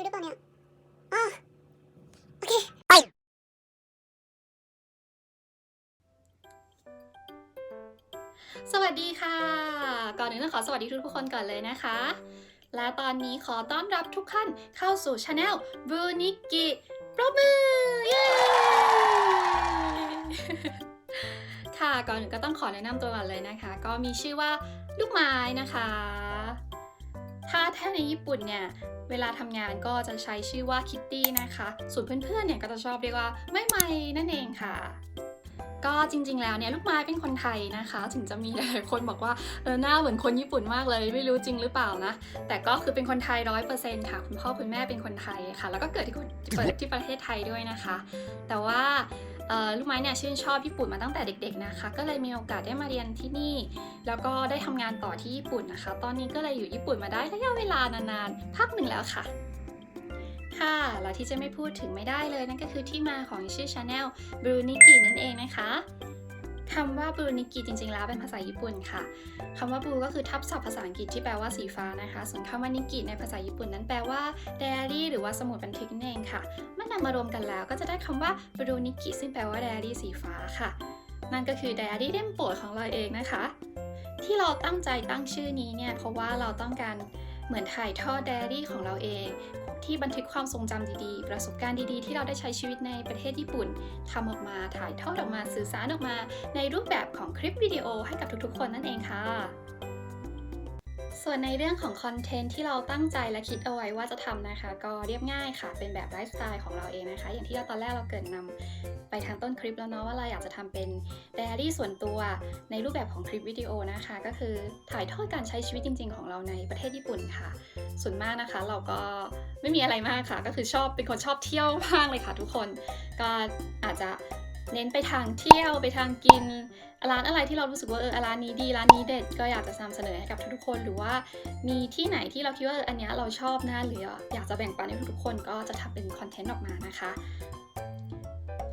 ดูหรือเปล่าเนี่ยอ๋อโอเค ไป สวัสดีค่ะ ก่อนอื่นต้องขอสวัสดีทุกคนก่อนเลยนะคะ และตอนนี้ขอต้อนรับทุกท่านเข้าสู่ช anel บูนิกิปรบมือ เย้ ค่ะ ก่อนอื่นก็ต้องขอแนะนำตัวก่อนเลยนะคะ ก็มีชื่อว่าลูกไม้นะคะ ถ้าถ้าในญี่ปุ่นเนี่ย เวลาทำงานก็จะใช้ชื่อว่าคิตตี้นะคะ ส่วนเพื่อนๆ เนี่ยก็จะชอบเรียกว่าไม่ไม่นั่นเองค่ะ ก็จริงๆ แล้วเนี่ยลูกไม้เป็นคนไทยนะคะ ถึงจะมีหลายคนบอกว่าเออหน้าเหมือนคนญี่ปุ่นมากเลย ไม่รู้จริงหรือเปล่านะ แต่ก็คือเป็นคนไทยร้อยเปอร์เซ็นต์ค่ะคุณพ่อคุณแม่เป็นคนไทยค่ะ แล้วก็เกิดที่เปิดที่ประเทศไทยด้วยนะคะ แต่ว่า ลูกไม้เนี่ยชื่นชอบญี่ปุ่นมาตั้งแต่เด็ก ๆนะคะ ก็เลยมีโอกาสได้มาเรียนที่นี่ แล้วก็ได้ทำงานต่อที่ญี่ปุ่นนะคะ ตอนนี้ก็เลยอยู่ญี่ปุ่นมาได้ระยะเวลานานๆพักหนึ่งแล้วค่ะค่ะแล้วที่จะไม่พูดถึงไม่ได้เลยนั่นก็คือที่มาของชื่อชาแนลบรูนิกินั่นเองนะคะ คำว่าบรูนิกิจริงๆ แล้วเป็นภาษาญี่ปุ่นค่ะคำว่าบรูก็คือทับศัพท์ภาษาอังกฤษที่แปลว่าสีฟ้านะคะ ส่วนคำว่านิกิในภาษาญี่ปุ่นนั้นแปลว่าไดอารี่หรือว่าสมุดบันทึกนั่นเองค่ะเมื่อนำมารวมกันแล้วก็จะได้คำว่าบรูนิกิซึ่งแปลว่าไดอารี่สีฟ้าค่ะ นั่นก็คือไดอารี่เล่มโปรดของเราเองนะคะ ที่เราตั้งใจตั้งชื่อนี้เนี่ยเพราะว่าเราต้องการ เหมือนถ่ายทอดไดอารี่ของเราเอง ที่บันทึกความทรงจำดีๆ ประสบการณ์ดีๆ ที่เราได้ใช้ชีวิตในประเทศญี่ปุ่นทำออกมาถ่ายทอดออกมาสื่อสารออกมา ในรูปแบบของคลิปวิดีโอให้กับทุกๆ คนนั่นเองค่ะ ส่วนในเรื่องของคอนเทนต์ที่เราตั้งใจและคิดเอาไว้ว่าจะทำนะคะ ก็เรียบง่ายค่ะ เป็นแบบไลฟ์สไตล์ของเราเองนะคะ อย่างที่เราตอนแรกเราเกิดนำไปทางต้นคลิปแล้วเนาะว่าเราอยากจะทำเป็นไดอารี่ส่วนตัวในรูปแบบของคลิปวิดีโอนะคะ ก็คือถ่ายทอดการใช้ชีวิตจริง ๆ ของเราในประเทศญี่ปุ่นค่ะ ส่วนมากนะคะ เราก็ไม่มีอะไรมากค่ะ ก็คือชอบเป็นคนชอบเที่ยวมากเลยค่ะ ทุกคน ก็อาจจะ เน้นไปทางเที่ยวไปทางกิน ร้านอะไรที่เรารู้สึกว่าเออร้านนี้ดีร้านนี้เด็ดก็อยากจะนำเสนอให้กับทุกๆคน หรือว่ามีที่ไหนที่เราคิดว่าอันนี้เราชอบนะหรืออยากจะแบ่งปันให้ทุกๆคนก็จะทำเป็นคอนเทนต์ออกมานะคะ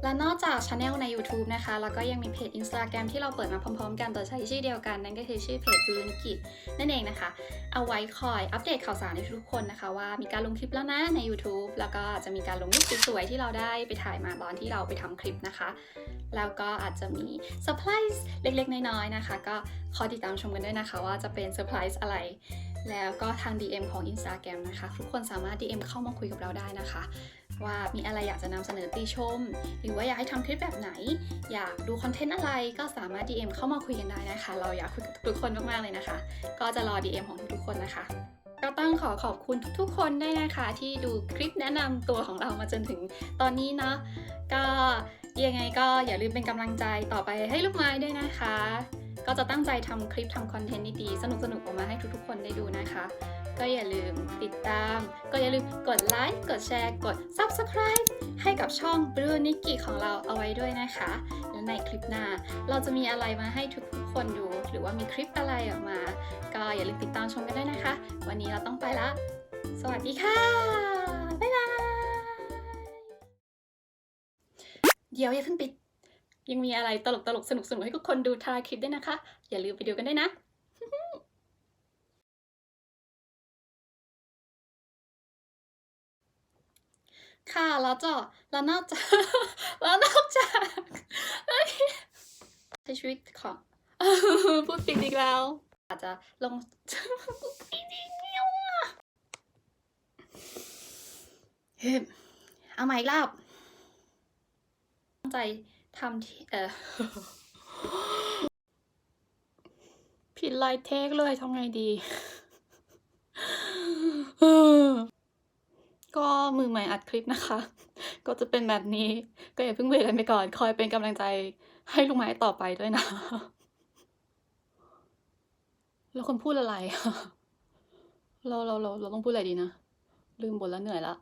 และนอกจากช anel ใน YouTube นะคะ แล้วก็ยังมีเพจ Instagram ที่เราเปิดมาพร้อมๆ กันโดยใช้ชื่อเดียวกัน นั่นก็คือชื่อเพจบลูนกินั่นเองนะคะ เอาไว้คอยอัปเดตข่าวสารให้ทุกคนนะคะว่ามีการลงคลิปแล้วนะใน YouTube แล้วก็จะมีการลงรูปสวยๆที่เราได้ไปถ่ายมาตอนที่เราไปทำคลิปนะคะ แล้วก็อาจจะมีเซอร์ไพรส์เล็กๆ น้อยๆนะคะ ก็คอยติดตามชมกันด้วยนะคะ ว่าจะเป็นเซอร์ไพรส์อะไร แล้วก็ทาง DM ของ Instagram นะคะ ทุกคนสามารถ DM เข้ามาคุยกับเราได้นะคะ ว่ามีอะไรอยากจะนำเสนอติชม หรือว่าอยากให้ทำคลิปแบบไหน อยากดูคอนเทนต์อะไรก็สามารถ DM เข้ามาคุยกันได้นะคะ เราอยากคุยกับทุกๆคนมากๆเลยนะคะ ก็จะรอ DM ของทุกๆคนนะคะก็ต้องขอขอบคุณทุกๆ คนด้วยนะคะ ที่ดูคลิปแนะนำตัวของเรามาจนถึงตอนนี้เนาะก็ยังไงก็อย่าลืมเป็นกำลังใจต่อไปให้ลูกไม้ด้วยนะคะ ก็จะตั้งใจทำคลิปทำคอนเทนต์ดีๆสนุกๆออกมาให้ทุกๆ คนได้ดูนะคะ ก็อย่าลืมติดตาม ก็อย่าลืมกดไลค์กดแชร์ กด Subscribe ให้กับช่อง Blue n i k i ของเราเอาไว้ด้วยนะคะ และในคลิปหน้า เราจะมีอะไรมาให้ทุกๆคนดู หรือว่ามีคลิปอะไรออกมา ก็อย่าลืมติดตามชมกันด้วยนะคะ วันนี้เราต้องไปละ สวัสดีค่ะ บ๊ายบาย เดี๋ยวอย่าเพิ่งปิด ยังมีอะไรตลกๆสนุกๆให้ทุกคนดูทายคลิปด้วยนะคะ อย่าลืมไปดูกันด้วยนะ ค่ะแล้วจะแล้วนอกจากแล้วนอกจากใช้ชีวิตของพูดผิดอีกแล้ว อาจจะลงอีกแล้วอะเฮ้ยเอาใหม่อีกรอบตั้งใจทำที่เออผิดลายเทคเลยทำไงดี มือใหม่อัดคลิปนะคะ ก็จะเป็นแบบนี้ ก็อย่าเพิ่งเบื่อกันไปก่อน คอยเป็นกำลังใจให้ลูกไม้ต่อไปด้วยนะ แล้วคนพูดอะไร เราเราเราเราต้องพูดอะไรดีนะ ลืมบทแล้วเหนื่อยละ